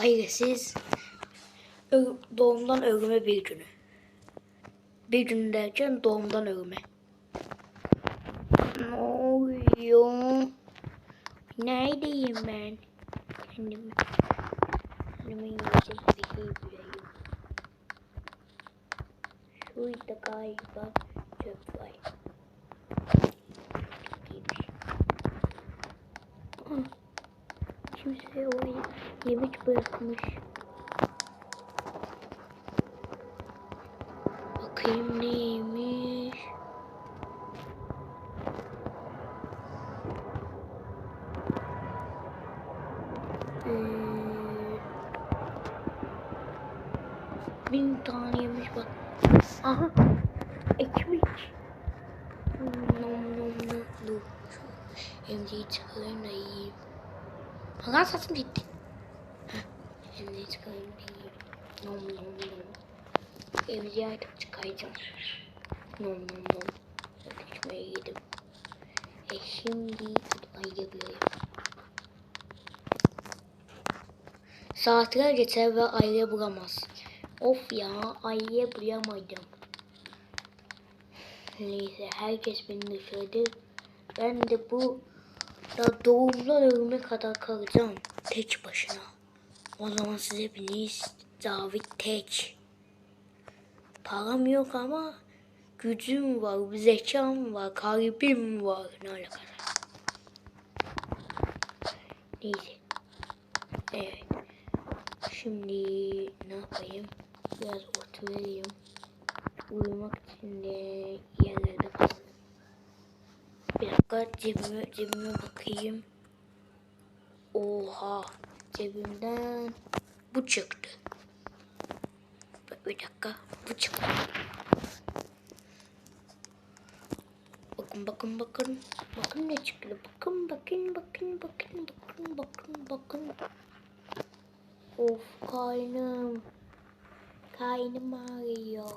Ailesiz doğumdan ölüme bir günü. Bir gün derken doğumdan ölüme. Ne oluyor? Neredeyim ben? Kendimi, kendime yiyecek bir şey bulayım. Şurada galiba çöp var. İyiymiş. Kimse oraya yemek bırakmış. Bakayım neymiş. Ee, bin tane yemiş bak. Aha. Ekmek. Nom nom nom. Dur. Şu emziği çıkarayım da yiyeyim. Hakan saçım gitti. Çıkarayım da yiyeyim. Nom nom nom. Emziği artık çıkaracağım. Nom nom nom. Öpüşmeye yedim. E şimdi ayırıyorum. Saatler geçer ve aile bulamaz. Of ya aile bulamadım. Neyse herkes beni dışarıda. Ben de bu da doğumdan ölüme kadar kalacağım. Tek başına. O zaman size biliriz. David tek. Param yok ama gücüm var, zekam var, kalbim var. Ne alakası? Neyse. Evet. Şimdi ne yapayım? Biraz oturayım. Uyumak için de yerlerde. Bir dakika cebime, cebime bakayım. Oha. Cebimden bu çıktı. Bir dakika. Bu çıktı. Bakın bakın bakın. Bakın ne çıktı. Bakın bakın bakın bakın bakın bakın bakın. Of karnım. Karnım ağrıyor.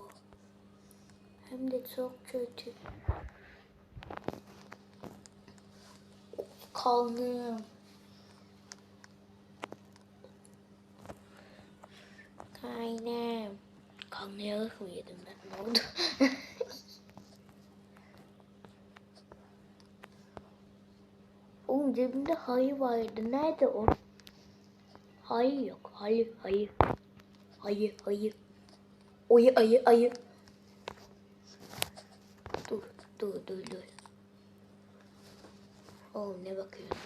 Hem de çok kötü. Of karnım. Karnım. Karnıyarık mı yedim ben? Ne oldu? Oğlum cebimde hayı vardı. Nerede o? Hayır yok. Hayır, hayır. Hayır, hayır. Ayı, ayı, ayı. Dur, dur, dur, dur. Oh ne bakıyorsun?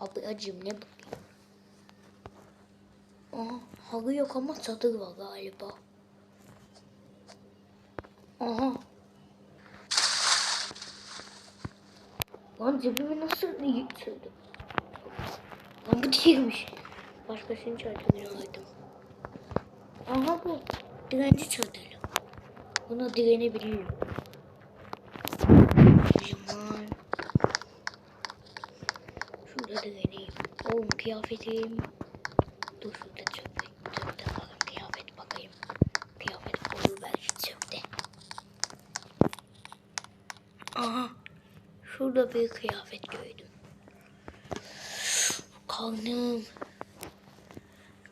Abi acım ne bakıyorsun? Aha, halı yok ama çadır var galiba. Aha. Lan cebime nasıl yıktırdım? Lan bu değilmiş. Başkasının çadırını aldım. Aha bu. Direnci çadırı. Buna direnebilirim. O zaman şurada direneyim. Oğlum kıyafetim. Dur şurada çöpte. Çöpte bakalım kıyafet bakayım. Kıyafet olur belki. Aha. Şurada bir kıyafet gördüm. Karnım.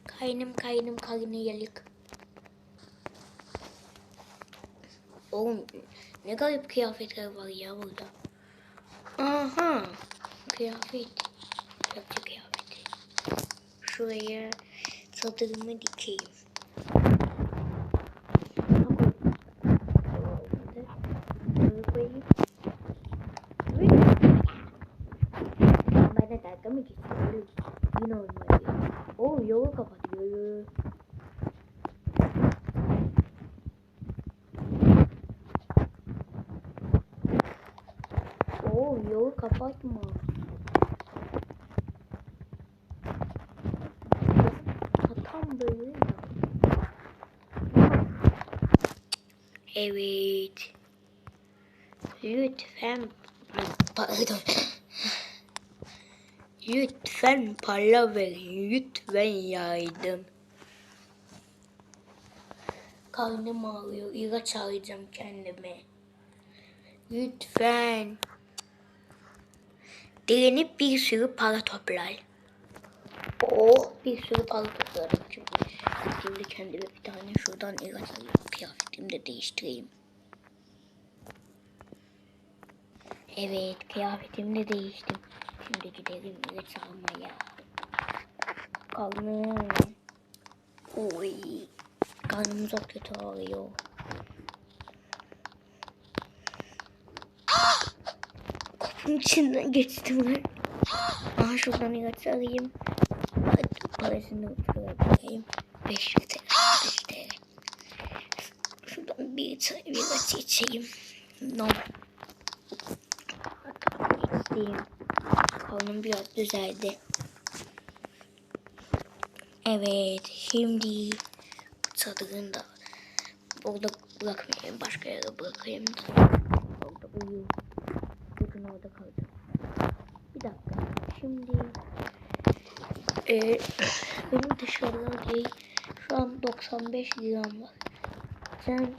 Kaynım kaynım karnı yalık. Oğlum ne garip kıyafetler var ya burada. Aha. Kıyafet. şuraya saldırıma dikeyim. Evet. Lütfen. Lütfen para verin. Lütfen yardım. Karnım ağrıyor. İlaç arayacağım kendime. Lütfen. Direnip bir sürü para toplar. Oh bir sürü para topladım şimdi. Kendime bir tane şuradan ilaç alayım. Kıyafetimi de değiştireyim. Evet kıyafetimi de değiştim. Şimdi gidelim ilaç almaya. Karnım. Oy. Karnım çok kötü ağrıyor. Kapının içinden geçtim ben. Aha şuradan ilaç alayım. Parasını bakayım. 5 TL. 5 TL. Şuradan bir ilaç içeyim. No. İçeyim. Karnım biraz düzeldi. Evet, şimdi çadırını da orada bırakmayayım, başka yere bırakayım. Orada uyuyor. Bugün orada kalacak. Bir dakika, şimdi e, benim dışarıda değil, şu an 95 liram var. Sen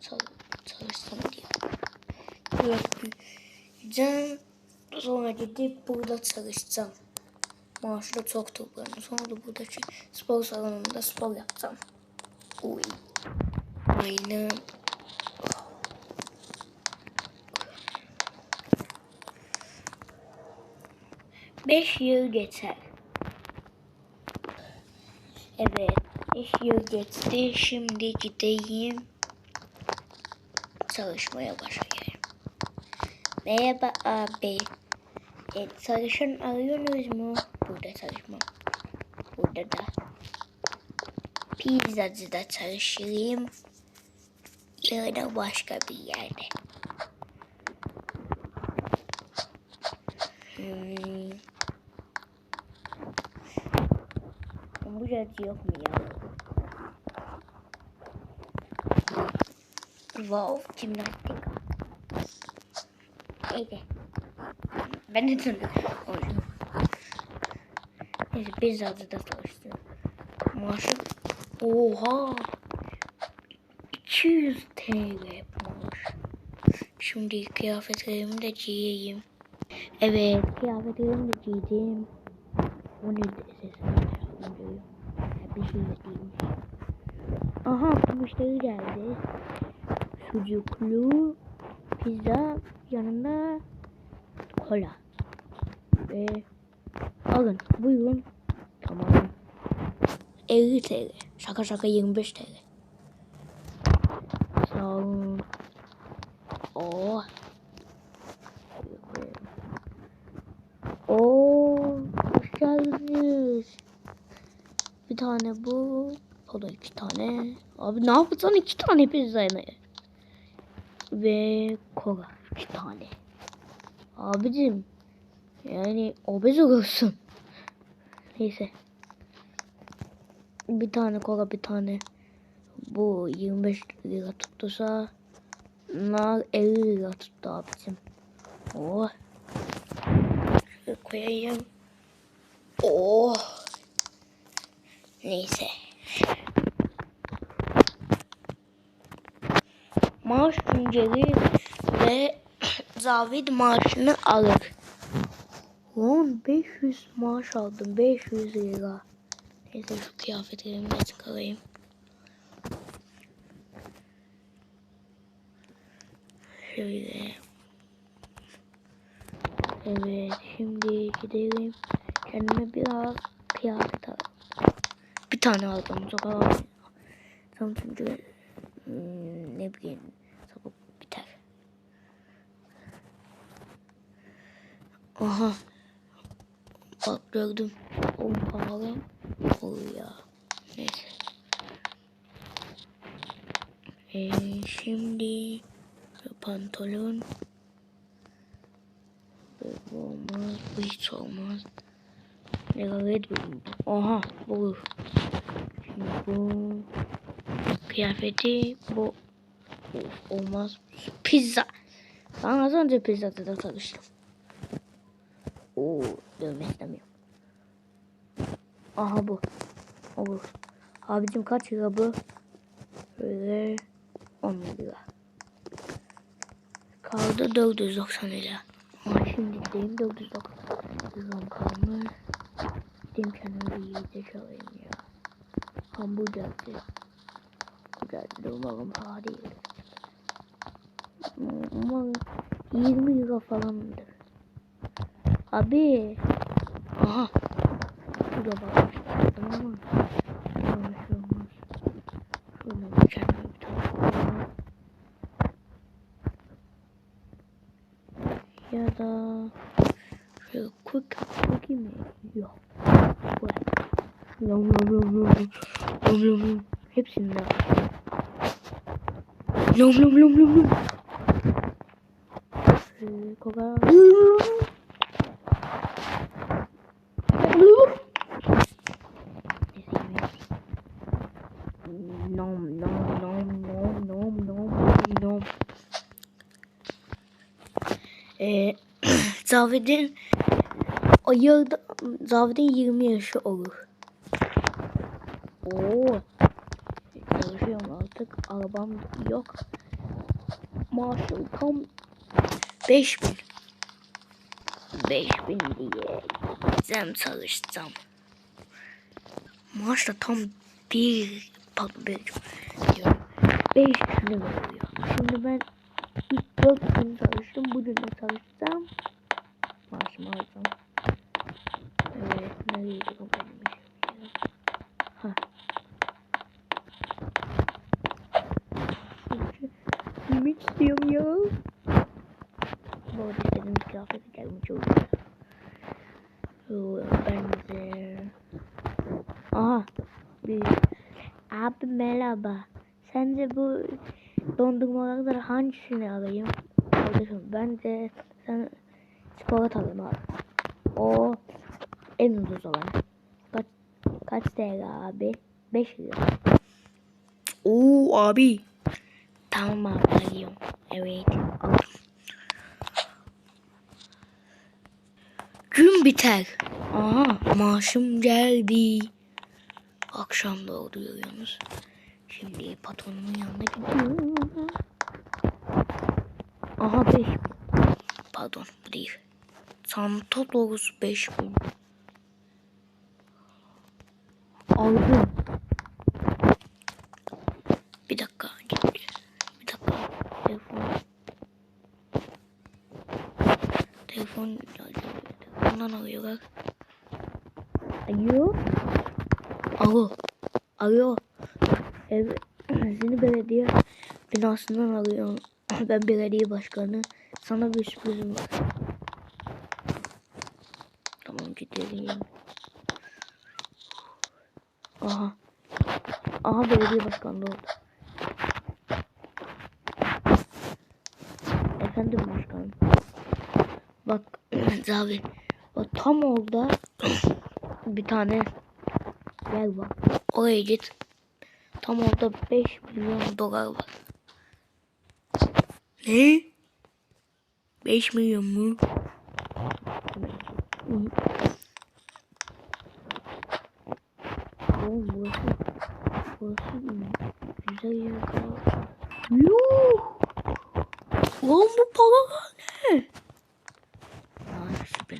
çal, çalışsam diye. Bırakmayacağım. Sonra gidip burada çalışacağım. Maaşı da çok toplarım. Sonra da burada şu spor salonunda spor yapacağım. Uy. Aynen. Beş yıl geçer. Evet. Yıl geçti. Şimdi gideyim. Çalışmaya başlayayım. Merhaba abi. E, çalışan arıyorsunuz mu? Burada çalışmam. Burada da. Pizzacıda çalışayım. Ya da başka bir yerde. Hmm. Burası yok mu ya? Wow, jimnastik. Neyse. Ben de tanıdım. Oyun. Neyse biz adı da çalıştım. Maaşı. Oha. 200 TL maaş. Şimdi kıyafetlerimi de giyeyim. Evet kıyafetlerimi de giydim. O ne. De giymiş. Aha müşteri geldi. Sucuklu pizza yanında kola. Ve alın buyurun. Tamam. 50 TL. Şaka şaka 25 TL. Sağ olun. Oo. Oo, hoş geldiniz. Bir tane bu. O da iki tane. Abi ne yapacaksın iki tane pizza ne? Ve kola iki tane. Abicim yani obez olursun. Neyse. Bir tane kola bir tane. Bu 25 lira tuttusa nar 50 lira tuttu abicim. Oh. Şöyle koyayım. Oh. Neyse. Maaş günceli ve Zavid maaşını alır. Lan 500 maaş aldım. 500 lira. Neyse şu kıyafetlerimi de çıkarayım. Şöyle. Evet şimdi gidelim. Kendime biraz kıyafet alalım. Tane aldım. Ağır. Tam çünkü hmm, ne bileyim sabuk biter. Aha. Bak gördüm. On pahalı. O ya. Neyse. Ee, şimdi pantolon. Bu olmaz. Bu hiç olmaz. Ne kadar Aha bu. Bu kıyafeti bu Of, olmaz. Pizza. Ben az önce pizzacıda da çalıştım. Oo, dövme istemiyorum. Aha bu. Olur. Abicim kaç lira bu? Böyle 10 lira. Kaldı 490 lira. Ama şimdi gideyim 490 liram kalmış. Kendime bir yiyecek alayım ya. Hamburgerci. Geldi umarım pahalı değil. Umarım 20 euro falandır. Abi. Aha. Şurada bakmıştım ama. Şey olmaz. Şöyle kendime bir koyayım. Ya da şöyle quick cookie mi? Yok. Bu. Yum yum yum yum yum yum yum. Hepsinden. Yum yum yum yum yum. Şöyle kola. Nom nom. Ee, Zaved'in 20 yaşı olur. Oo. Çalışıyorum artık. Arabam yok. Maaşım tam 5000. 5000 diye gitsem çalışsam. Maaş da tam bir pardon bir diyorum. 5 günü veriyor. Şimdi ben ilk 4 gün çalıştım. Bugün de çalışsam maaşımı alacağım. Benim? Ha. Yemek istiyorum ya. Bu arada istediğim kıyafeti gelmiş Ben de... Aha. Bir... Abi merhaba. Sence bu dondurmalardan hangisini alayım? Kardeşim bence sen çikolata alayım abi. O en ucuz olan. Kaç, kaç TL abi? 5 lira. Oo abi. Tamam abi alıyorum. Evet aldım. Gün biter. Aha maaşım geldi. Akşam da oluyor yalnız. Şimdi patronumun yanına gidiyorum. Aha 5 Pardon bu değil. Santa Claus 5 bin. Aldım. Bir dakika. Bir dakika. Telefon. Telefon. Telefondan arıyorlar. Alo. Alo. Alo. Ev, seni belediye binasından arıyorum. Ben belediye başkanı. Sana bir sürprizim var. Tamam gidelim. Aha. Aha belediye başkanlığı oldu. Efendim başkanım. Bak Zavi. Bak tam orada bir tane yer var. Oraya git. Tam orada 5 milyon dolar var. Ne? 5 milyon mu? Hı. Oğlum burası, burası güzel yer. Yuh! Lan bu paralar ne? Aa, süper.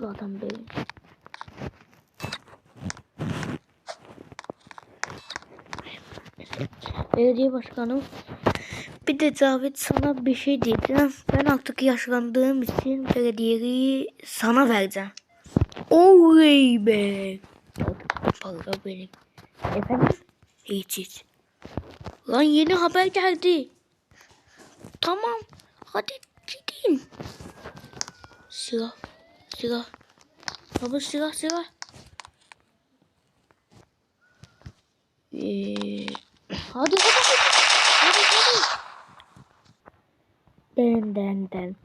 Zaten benim. Belediye başkanım. Bir de Davet sana bir şey diyeceğim. Ben artık yaşlandığım için belediyeyi sana vereceğim. Oley be kapalı benim. Efendim? Hiç hiç. Lan yeni haber geldi. Tamam. Hadi gideyim. Silah. Silah. Baba silah silah. Ee, hadi hadi hadi. Hadi hadi. Den den den.